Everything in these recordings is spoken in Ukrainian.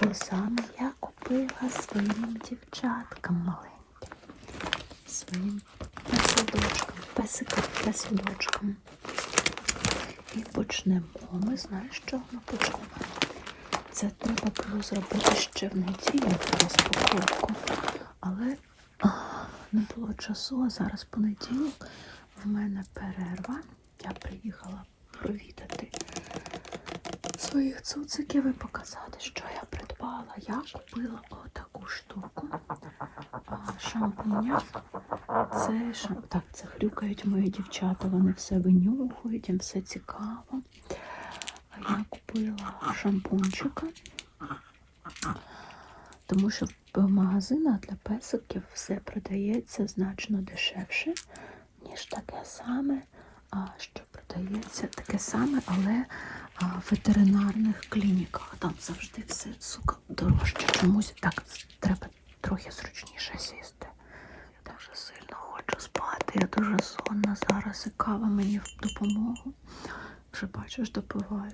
те саме я купила своїм дівчаткам маленьким, своїм песидочкам, песикам, песидочкам. І почнемо. Ми знаєш, що ми почнемо? Це треба було зробити ще в неділю розпаковку. Але не було часу, а зараз понеділок в мене перерва. Я приїхала провідати своїх цуциків і показати, що я придбала. Я купила отаку штуку. Шампуня. Це шам... Так, це хрюкають мої дівчата, вони все винюхують, їм все цікаво. Я купила шампунчика, тому що в магазинах для песиків все продається значно дешевше, ніж таке саме, а, що продається таке саме, але ветеринарних клініках. Там завжди все сука дорожче. Чомусь так треба трохи зручніше сісти. Я дуже сильно хочу спати. Я дуже сонна зараз і кава мені в допомогу. Вже бачиш, допиваю.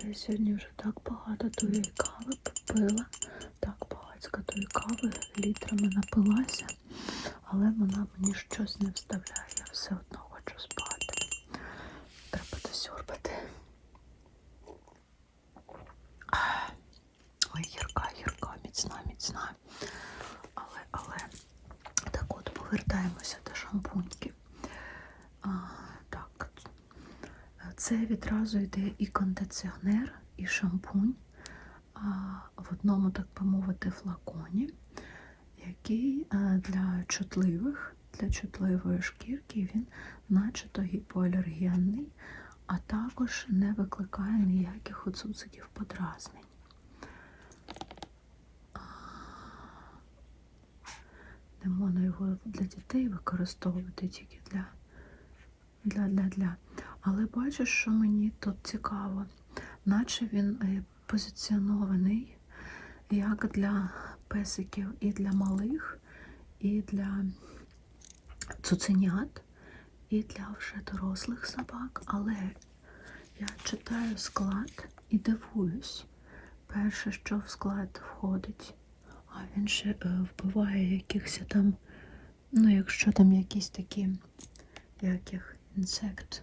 Але я сьогодні вже так багато тої кави попила. Так багатько тої кави літрами напилася, але вона мені щось не вставляє. Я все одно хочу спати. Треба досьорбати. Ой, міцна, міцна. Але, але, так от, повертаємося до шампуньків. А, так, це відразу йде і кондиціонер, і шампунь а, в одному, так би мовити, флаконі, який для чутливих, для чутливої шкірки він начебто гіпоалергенний, а також не викликає ніяких у цуциків подразнень. Не можна його для дітей використовувати тільки для, для, для, для. Але бачиш, що мені тут цікаво, наче він е, позиціонований як для песиків і для малих, і для цуценят, і для вже дорослих собак. Але я читаю склад і дивуюсь. Перше, що в склад входить, він ще е, вбиває якихось там, ну, якщо там якісь такі, як їх, інсект,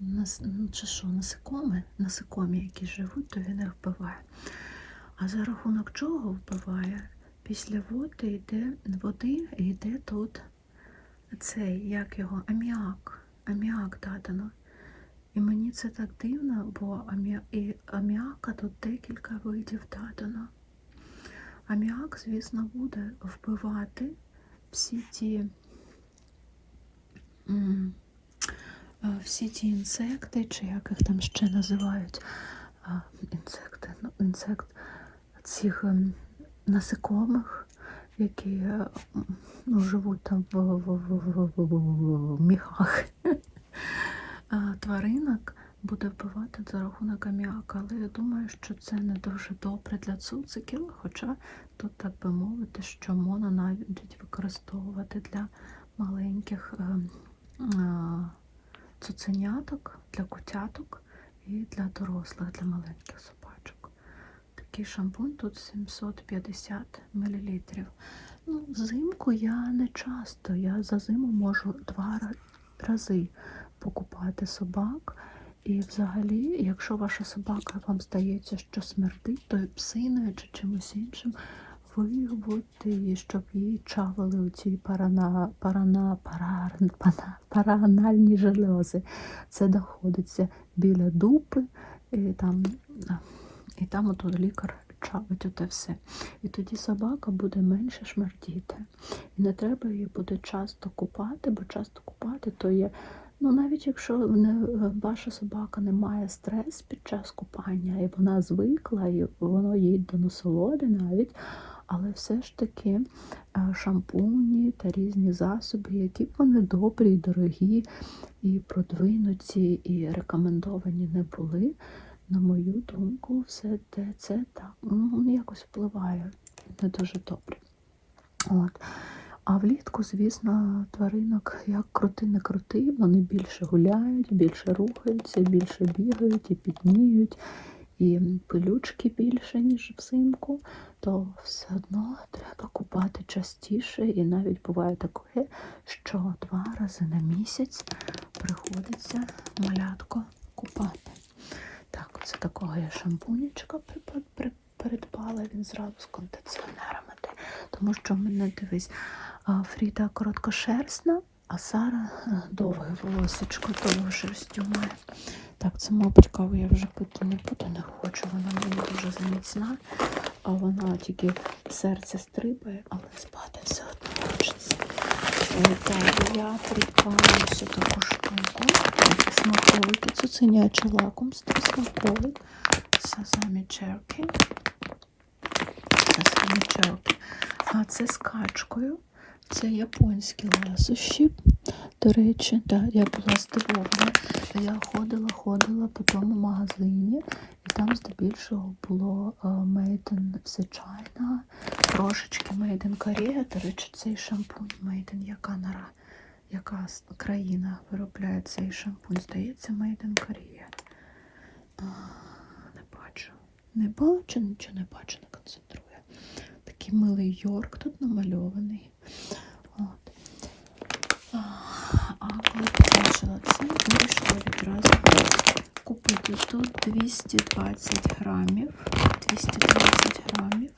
нас, ну, чи що, насекоми, насекомі, які живуть, то він їх вбиває. А за рахунок чого вбиває? Після води йде води йде тут цей, як його, аміак. Аміак дадано. І мені це так дивно, бо аміака тут декілька видів дадано. Аміак, звісно, буде вбивати всі ті е, всі ті інсекти, чи як їх там ще називають інсекти, ну, інсект цих ем, насекомих, які е, ну, живуть там в, в, в, в, в, міхах. Тваринок буде вбивати за рахунок аміака. Але я думаю, що це не дуже добре для цуциків, хоча тут, так би мовити, що моно навіть використовувати для маленьких е, е, цуценяток, для котяток і для дорослих, для маленьких собачок. Такий шампунь тут 750 мл. Ну, взимку я не часто, я за зиму можу два рази покупати собак. І взагалі, якщо ваша собака вам здається, що смердить, то псиною чи чимось іншим, ви будете її, щоб їй чавили у ці парана, парана, парар, пана, паранальні желези. Це знаходиться біля дупи, і там, і там ото лікар чавить оте все. І тоді собака буде менше шмердіти. І не треба її буде часто купати, бо часто купати то є. Ну, навіть якщо не, ваша собака не має стрес під час купання, і вона звикла, і воно їй до насолоди навіть, але все ж таки е, шампуні та різні засоби, які б вони добрі, і дорогі, і продвинуті, і рекомендовані не були, на мою думку, все те це так ну, якось впливає не дуже добре. От. А влітку, звісно, тваринок як крути не крути, вони більше гуляють, більше рухаються, більше бігають і підніють, і пилючки більше, ніж взимку, то все одно треба купати частіше. І навіть буває таке, що два рази на місяць приходиться малятко купати. Так, це такого я шампунічка придбала, він зразу з кондиціонерами. Тому що в мене дивись, Фріда короткошерстна, а Сара е, довге волосечко, довгу шерстю має. Так, це каву я вже пити не буду, не хочу. Вона мені дуже заміцна, а вона тільки серце стрибає, але спати все одно хочеться. Е, Так, я придбала ось таку штуку. Смаковики, цуценяче лакомство, смаковик, сазамі черки. Сазамі. А це з качкою. Це японські ласощі. До речі, да, я була здивована. Я ходила, ходила по тому магазині, і там здебільшого було е, Made in все China, трошечки Made in Korea. До речі, цей шампунь Made in яка нара, яка країна виробляє цей шампунь? Здається, Made in Korea. Не бачу. Не бачу, нічого не бачу, не концентрую. Такий милий Йорк тут намальований. От. А, коли побачила це, вирішила відразу купити тут 220 грамів. 220 грамів.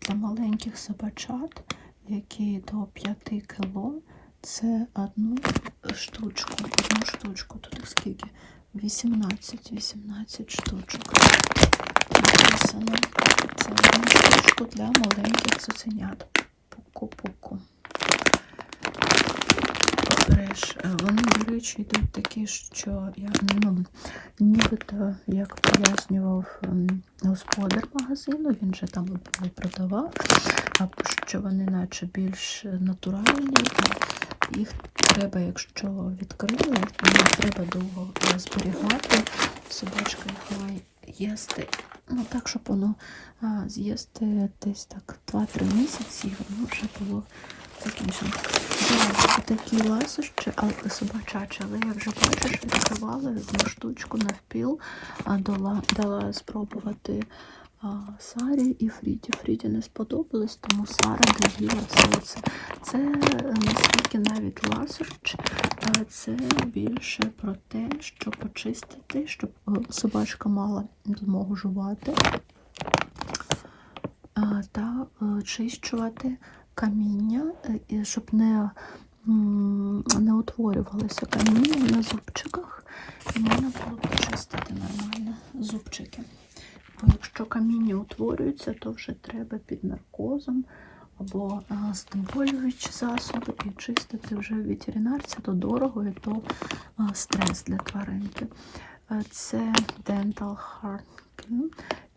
Для маленьких собачат, які до 5 кіло. Це одну штучку, одну штучку. Тут їх скільки? 18, 18 штучок. Написано. Це одну штучку для маленьких цуценят. Пуку-пуку. Е, Вони, до речі, йдуть такі, що я ну, нібито, як пояснював ем, господар магазину, він же там не продавав, а що вони наче більш натуральні. Їх треба, якщо відкрили, не треба довго зберігати. Собачка їх має їсти. Ну так, щоб воно з'їсти десь так 2-3 місяці, і воно вже було закінчено. Да, такі ласощі, але собачачі, але я вже бачу, що відкривала одну штучку навпіл, а дала, дала спробувати Сарі і Фріді. Фріді не сподобалось, тому Сара доїла все це. Це е, наскільки навіть ласощ, але це більше про те, щоб почистити, щоб е, собачка мала змогу жувати та е, чищувати каміння, е, щоб не, не утворювалося каміння на зубчиках, і можна було почистити нормально зубчики. Бо якщо каміння утворюється, то вже треба під наркозом або знеболюючі засоби і чистити вже в ветеринарці, то дорого і то стрес для тваринки. Е, Це Dental Clean,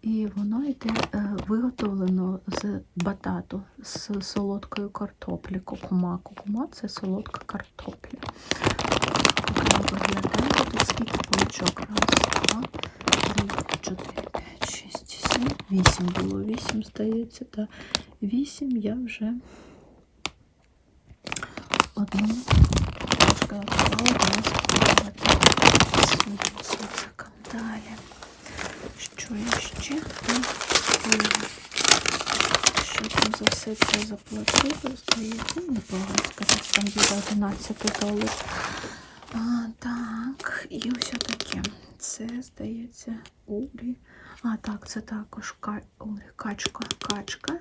і воно йде е, виготовлено з батату, з солодкої картоплі. Кокума. Кокума це солодка картопля. Вона виглядає. Тут скільки паличок? Раз, два, три, чотири, п'ять, шість, сім, вісім було. Вісім, здається, та вісім я вже одну трошки своїм социком. Далі. Що я ще? Що там за все це заплатила? Здається, небагато, сказати, там біля 11 доларів. Так, і ось таке. Це, здається, так, це також качка. Качка.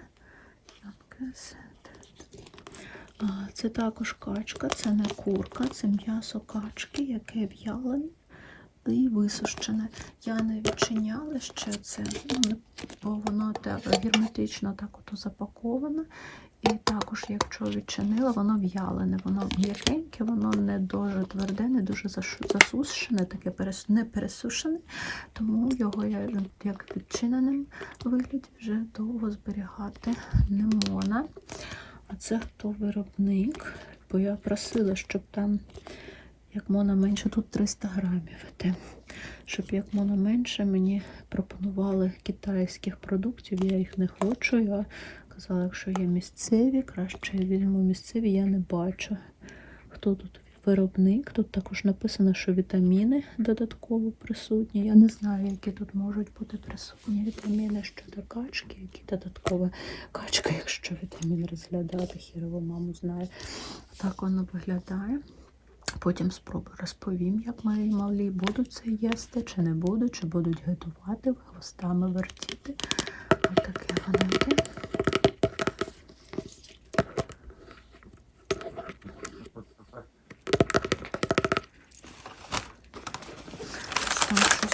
Це також качка, це не курка, це м'ясо качки, яке в'ялене і висушене. Я не відчиняла ще це, ну, бо воно так герметично так от запаковане. Також, якщо відчинила, воно в'ялене, воно м'якеньке, воно не дуже тверде, не дуже засушене, таке не пересушене, тому його я як відчиненим вигляді вже довго зберігати не можна. А це хто виробник? Бо я просила, щоб там як можна менше, тут 300 грамів іде. Щоб як можна менше мені пропонували китайських продуктів, я їх не хочу. Я сказала, якщо є місцеві, краще візьму місцеві, я не бачу. Хто тут виробник? Тут також написано, що вітаміни додатково присутні. Я не знаю, які тут можуть бути присутні вітаміни щодо качки, які додаткові качка, якщо вітамін розглядати, хірово маму знає. Так воно виглядає. Потім спробую розповім, як мої малі будуть це їсти, чи не будуть, чи будуть готувати, хвостами вертіти. Отаке воно йде.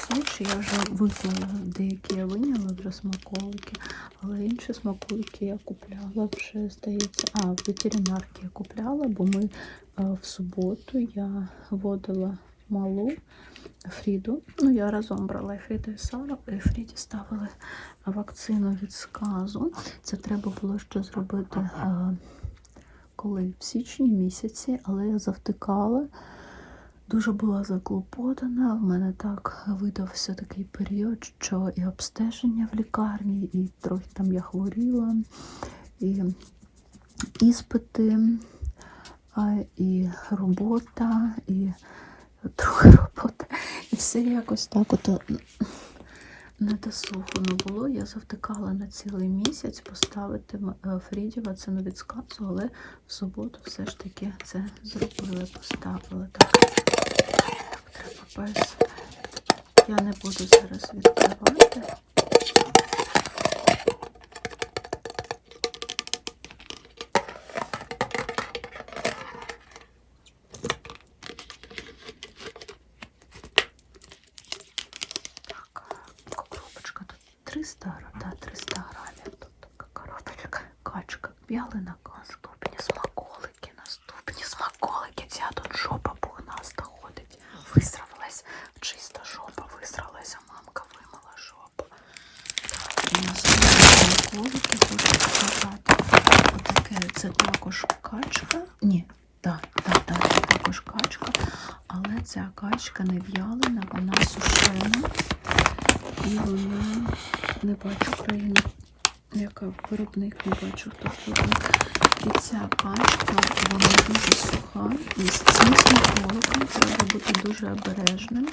Там щось я вже виклала деякі я виняла вже смаколики, але інші смаколики я купляла вже, здається. А, в ветеринарки я купляла, бо ми е, в суботу я водила малу Фріду. Ну, я разом брала і Фріду і Сару, і Фріді ставили вакцину від сказу. Це треба було ще зробити е, коли в січні місяці, але я завтикала. Дуже була заклопотана. В мене так видався такий період, що і обстеження в лікарні, і трохи там я хворіла, і іспити, і робота, і трохи робота. І все якось так от не досухано було. Я завтикала на цілий місяць поставити е, Фріді вакцину від сказу, але в суботу все ж таки це зробили, поставили. Так, без. Я не буду зараз відкривати. Так, коробочка тут 300 грамм, да, 300 грамів. Тут така коробочка. Качка, вялина наступні смаколики, наступні смаколики. Ця тут жопа пухнаста ходить. Висравилась, чиста жопа висралася, мамка вимила жопу. Так, і наступні смаколики хочу показати. Отаке, це також качка. Ні, так, так, так, це також качка. Але ця качка не в'ялена, вона сушена. І вона не бачу країни, яка виробник, не бачу хто виробник. І ця качка, вона дуже суха. І з цим смаколиком треба бути дуже обережним,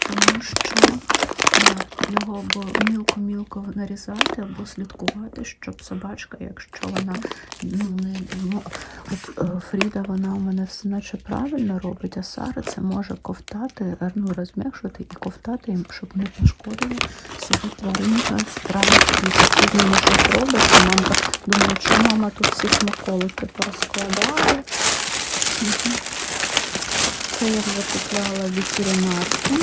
тому що його або мілко-мілко нарізати, або слідкувати, щоб собачка, якщо вона ну, не ну, от е, Фріда, вона у мене все наче правильно робить, а Сара це може ковтати, е, ну, розм'якшувати і ковтати, щоб не пошкодили собі тваринка, стравити і щось робить. Думає, що мама тут всі смаколики порозкладає. Це я вже купляла ветеринарку.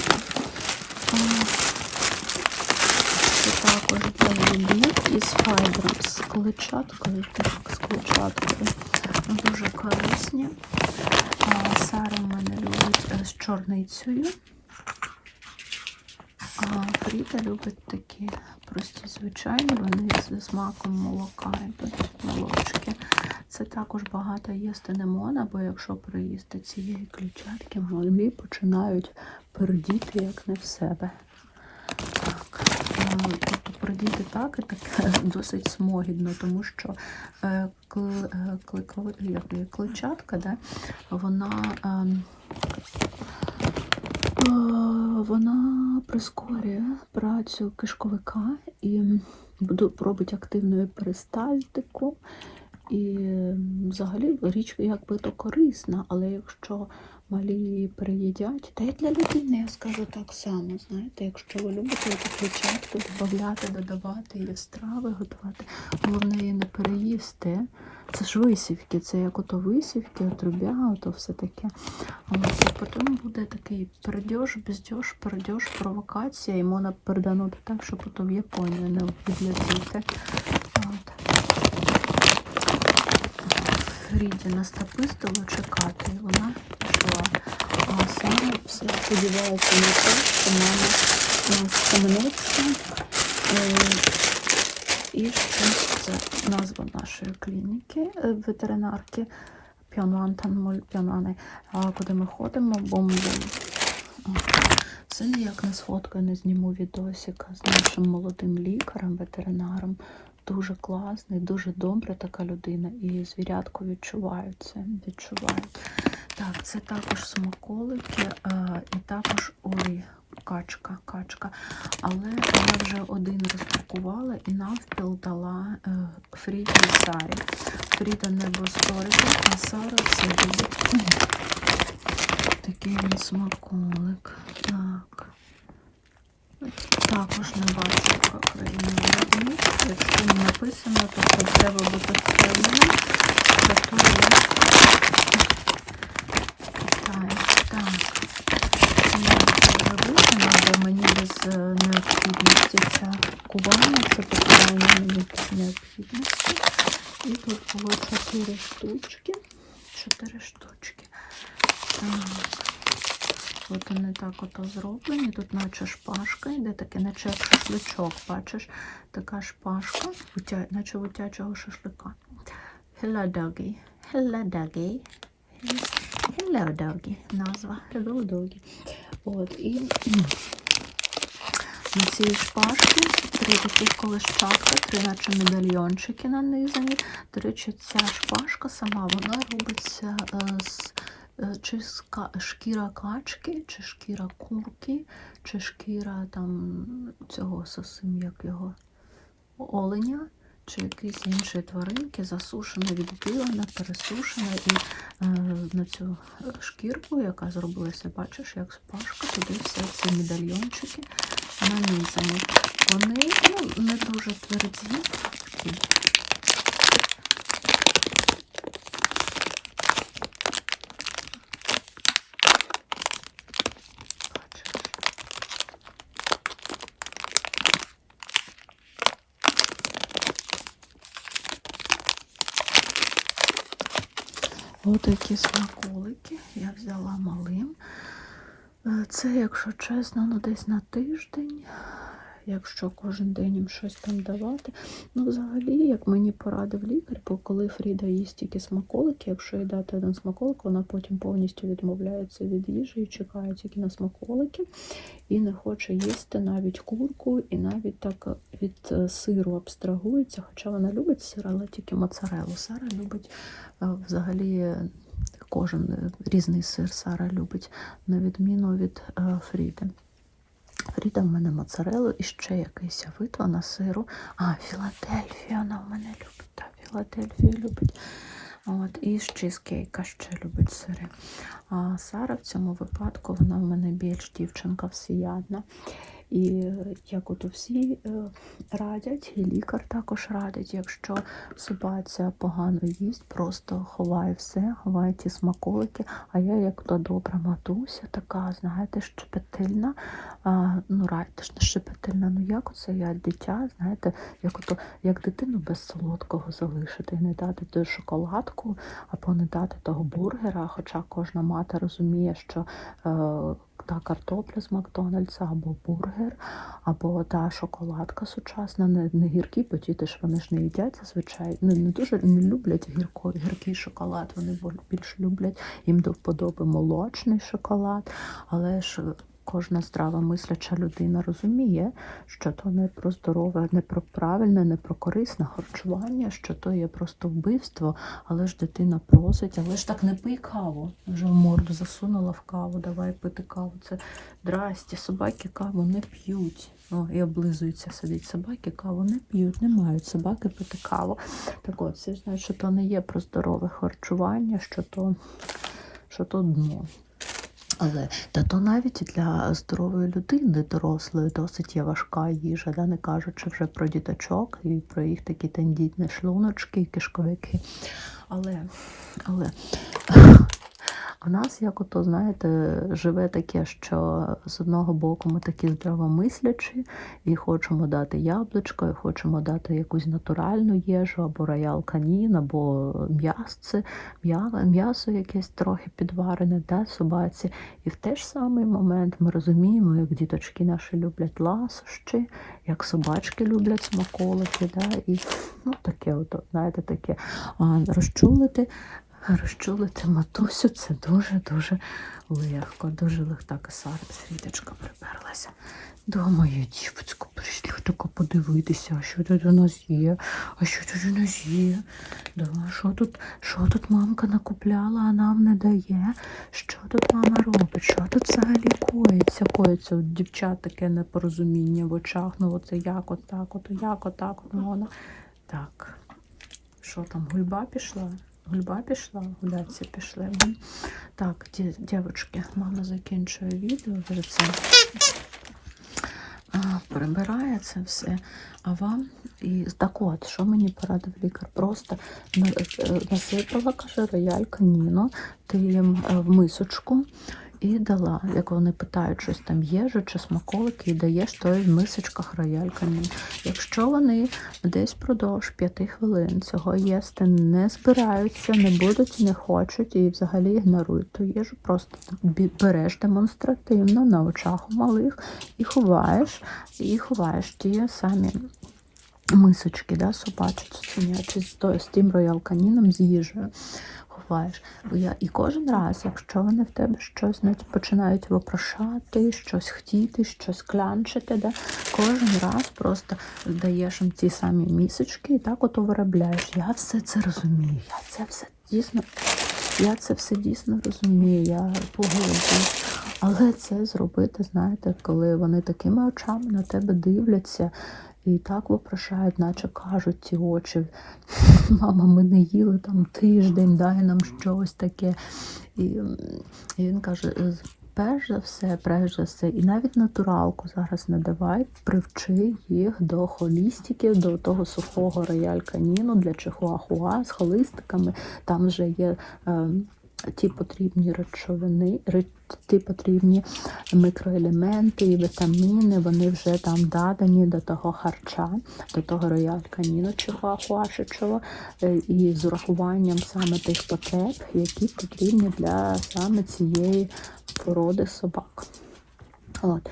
Це також для із файбром, з клетчаткою, так, з клетчаткою. Дуже корисні. Сара в мене любить е, з чорницею. Фріда любить такі прості звичайні, вони з смаком молока йдуть молочки. Це також багато їсти не можна, бо якщо приїсти цієї клітчатки, малі починають пердіти як не в себе. Е, тобто пердіти так і таке досить смогідно, тому що е, е, клетчатка, да, вона. ем, Е, Вона прискорює працю кишковика і робить активною перистальтику. І взагалі річ якби то корисна, але якщо малі її переїдять, та й для людини я скажу так само. Знаєте, якщо ви любите цю клітчатку додати, додавати її страви, готувати, головне її не переїсти. Це ж висівки, це як ото висівки, отрубя, ото все таке. От, потім буде такий передьош, бездьош, передьош, провокація, і можна переданути так, що потім в Японію не відлетіти. Фріді настопистило чекати, і вона пішла. А Сара все сподівається на те, що мама нас схаменеться. Е, І ще це назва нашої клініки, е, ветеринарки Пьонвантан куди ми ходимо, бомбом. Це ніяк не сфоткаю, не зніму відосика з нашим молодим лікарем, ветеринаром, дуже класний, дуже добра така людина. І звірятко відчувають це, відчувають. Так, це також смаколики, е, і також ой, качка, качка. Але я вже один розпакувала і навпіл дала е, Фріді і Сарі. Фріда не без а Сара це любить. Такий він смаколик. Так. Також не бачу, як країна виробник. Якщо написано, то це треба бути впевненим, що то Китай. Так. Виписано, бо мені без е, необхідності це кування, це пакування мені без необхідності. І тут було 4 штучки. 4 штучки. Так. От вони так ото зроблені. Тут наче шпажка йде, таке, наче як шашличок, бачиш, така шпажка, наче вутячого шашлика. Hello, doggy. Hello, doggy. Hello, doggy. Назва. Hello, doggy. От, і на цій шпажці три таких колищатка, три наче медальйончики нанизані. До речі, ця шпажка сама вона робиться е, з чи з шкіра качки, чи шкіра курки, чи шкіра там цього совсем як його оленя, чи якісь інші тваринки, засушена, відбілена, пересушена, і е, на цю е, шкірку, яка зробилася, бачиш, як спашка, туди все ці медальйончики нанизані. Вони ну, не дуже тверді. Отакі смаколики я взяла малим. Е, Це, якщо чесно, ну десь на тиждень, якщо кожен день їм щось там давати. Ну, взагалі, як мені порадив лікар, бо коли Фріда їсть тільки смаколики, якщо їй дати один смаколик, вона потім повністю відмовляється від їжі і чекає тільки на смаколики, і не хоче їсти навіть курку, і навіть так від е, сиру абстрагується, хоча вона любить сир, але тільки моцарелу. Сара любить е, взагалі. Кожен різний сир Сара любить, на відміну від е, Фріди. Фріда в мене моцарелу і ще якийсь вид вона сиру. А, Філадельфія вона в мене любить. Та, Філадельфію любить. От, і з чизкейка ще любить сири. А Сара в цьому випадку вона в мене більш дівчинка всеядна. І е, як от всі е, радять, і лікар також радить, якщо собаця погано їсть, просто ховай все, ховай ті смаколики. А я, як то добра матуся, така, знаєте, щепетильна, а, ну радьте ж не щепетильна, ну як оце я дитя, знаєте, як ото, як дитину без солодкого залишити, не дати ту шоколадку, або не дати того бургера, хоча кожна мати розуміє, що е, та картопля з Макдональдса, або бургер, або та шоколадка сучасна, не, не гіркі, бо діти ж вони ж не їдять зазвичай. Не, не дуже не люблять гірко, гіркий шоколад. Вони більш люблять їм до вподоби молочний шоколад, але ж. Кожна здрава мисляча людина розуміє, що то не про здорове, не про правильне, не про корисне харчування, що то є просто вбивство, але ж дитина просить, але ж так не пий каву. Вже в морду засунула в каву, давай пити каву. Це здрасті, собаки каву не п'ють. О, і облизуються сидять. Собаки каву не п'ють, не мають собаки пити каву. Так от, це значить, що то не є про здорове харчування, що то, що то дно. Але та то навіть для здорової людини, дорослої, досить є важка їжа, да? не кажучи вже про діточок і про їх такі тендітні шлуночки кишковики. Але, але у нас, як ото, знаєте, живе таке, що з одного боку ми такі здравомислячі і хочемо дати яблучко, і хочемо дати якусь натуральну їжу, або роял канін, або м'ясце, м'ясо якесь трохи підварене, да, собаці. І в той ж самий момент ми розуміємо, як діточки наші люблять ласощі, як собачки люблять смаколики, да, і ну, таке, от, знаєте, таке розчулити розчулити матусю це дуже-дуже легко, дуже легка косара. Світочка приперлася. Думаю, дівчинку, прийшли тільки подивитися, а що тут у нас є, а що тут у нас є. Думаю, що тут, що тут мамка накупляла, а нам не дає. Що тут мама робить? Що тут взагалі коїться? Коїться от дівчат таке непорозуміння в очах. Ну оце як отак, от як отак, от вона. Так. Що там, гульба пішла? Гульба пішла, гуляться пішли. Так, ді- дівчатки, мама закінчує відео вже це. Прибирає це все. А вам і так от, що мені порадив лікар? Просто е, насипала, каже, рояль каніно, ти їм е, в мисочку і дала. Як вони питають, щось там їжу чи смаколики, і даєш той в мисочках рояль каніно. Якщо вони десь впродовж п'яти хвилин цього їсти не збираються, не будуть, не хочуть і взагалі ігнорують ту їжу, просто береш демонстративно на очах у малих і ховаєш, і ховаєш ті самі мисочки, да, собачі, цуценячі, з тим роял каніном, з їжею ховаєш. Бо я, і кожен раз, якщо вони в тебе щось знаєте, починають вопрошати, щось хотіти, щось клянчити, да, кожен раз просто даєш їм ці самі місочки і так ото виробляєш. Я все це розумію, я це все дійсно, я це все дійсно розумію, я погоджуюсь. Але це зробити, знаєте, коли вони такими очами на тебе дивляться і так вопрошають, наче кажуть ці очі. Мама, ми не їли там тиждень, дай нам щось таке. І, і він каже. «Е, Перш за все, перш за все, і навіть натуралку зараз не давай, привчи їх до холістиків, до того сухого рояль каніну для чихуахуа з холистиками. Там вже є е, ті потрібні речовини, ті потрібні мікроелементи і вітаміни, вони вже там додані до того харча, до того рояль каніну чихуахуашичого, е, і з урахуванням саме тих потреб, які потрібні для саме цієї породи собак. От.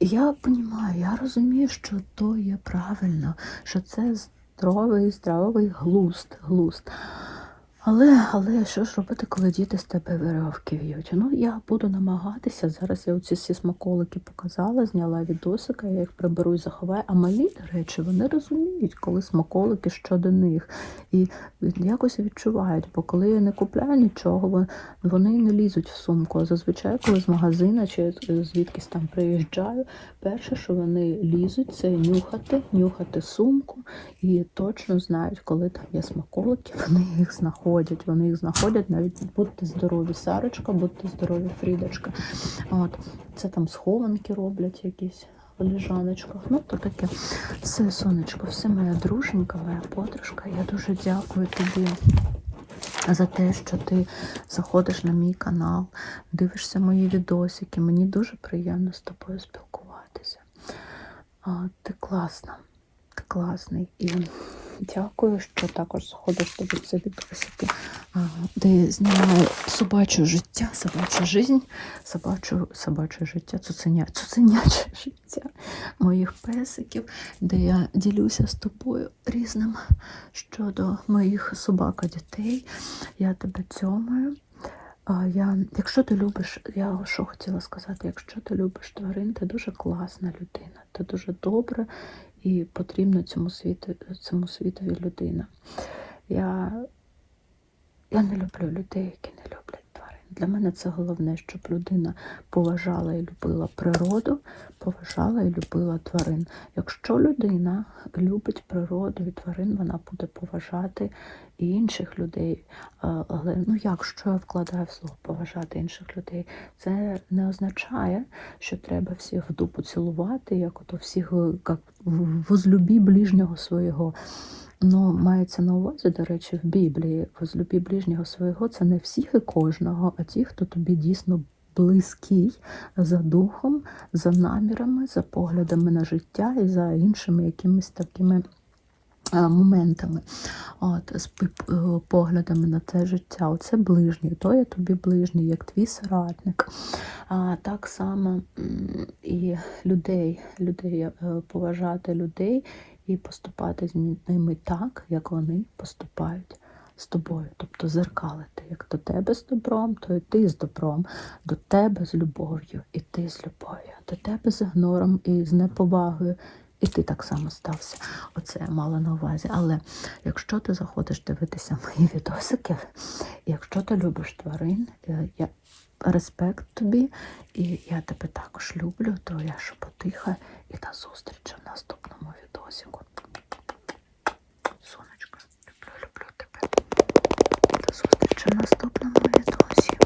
Я розумію, я розумію, що то є правильно, що це здоровий, здоровий глузд, глузд. Але, але що ж робити, коли діти з тебе веревки в'ють? Ну, я буду намагатися. Зараз я оці всі смаколики показала, зняла відосика, я їх приберу і заховаю. А малі, до речі, вони розуміють, коли смаколики щодо них. І якось відчувають, бо коли я не купляю нічого, вони не лізуть в сумку. А зазвичай, коли з магазина чи звідкись там приїжджаю, перше, що вони лізуть, це нюхати, нюхати сумку і точно знають, коли там є смаколики, вони їх знаходять. Вони їх знаходять, навіть будьте здорові, Сарочка, будьте здорові, Фрідочка. От це там схованки роблять якісь. в ліжаночках. Ну, то таке. Все, сонечко, все моя друженька, моя подружка. Я дуже дякую тобі за те, що ти заходиш на мій канал, дивишся мої відосики. Мені дуже приємно з тобою спілкуватися. Ти класна, ти класний. І дякую, що також заходиш тобі в ці де знімаю собаче життя, собаче жизнь, собачу, собаче життя, цуценя, цуценяче життя моїх песиків, де я ділюся з тобою різним щодо моїх собак дітей. Я тебе цьомаю. Я, якщо ти любиш, я що хотіла сказати, якщо ти любиш тварин, ти дуже класна людина, ти дуже добра і потрібна цьому світу, цьому світові людина. Я, я не люблю людей, які не люблять. Для мене це головне, щоб людина поважала і любила природу, поважала і любила тварин. Якщо людина любить природу і тварин, вона буде поважати і інших людей. Але ну як що я вкладаю в слово поважати інших людей? Це не означає, що треба всіх в дупу цілувати, як ото всіх як возлюбі ближнього свого. Ну, мається на увазі, до речі, в Біблії возлюбі ближнього свого це не всіх і кожного, а ті, хто тобі дійсно близький за духом, за намірами, за поглядами на життя і за іншими якимись такими е, моментами, от, з е, поглядами на це життя. Оце ближній, то я тобі ближній, як твій соратник. А так само і людей, людей е, поважати людей і поступати з ними так, як вони поступають з тобою, тобто зеркалити, як до тебе з добром, то і ти з добром, до тебе з любов'ю, і ти з любов'ю, до тебе з ігнором і з неповагою. І ти так само стався. Оце я мала на увазі. Але якщо ти заходиш дивитися мої відосики, якщо ти любиш тварин, е, я респект тобі, і я тебе також люблю, то я шепотиха і до зустрічі в наступному відосіку. Сонечко, люблю, люблю тебе. До зустрічі в наступному відосі.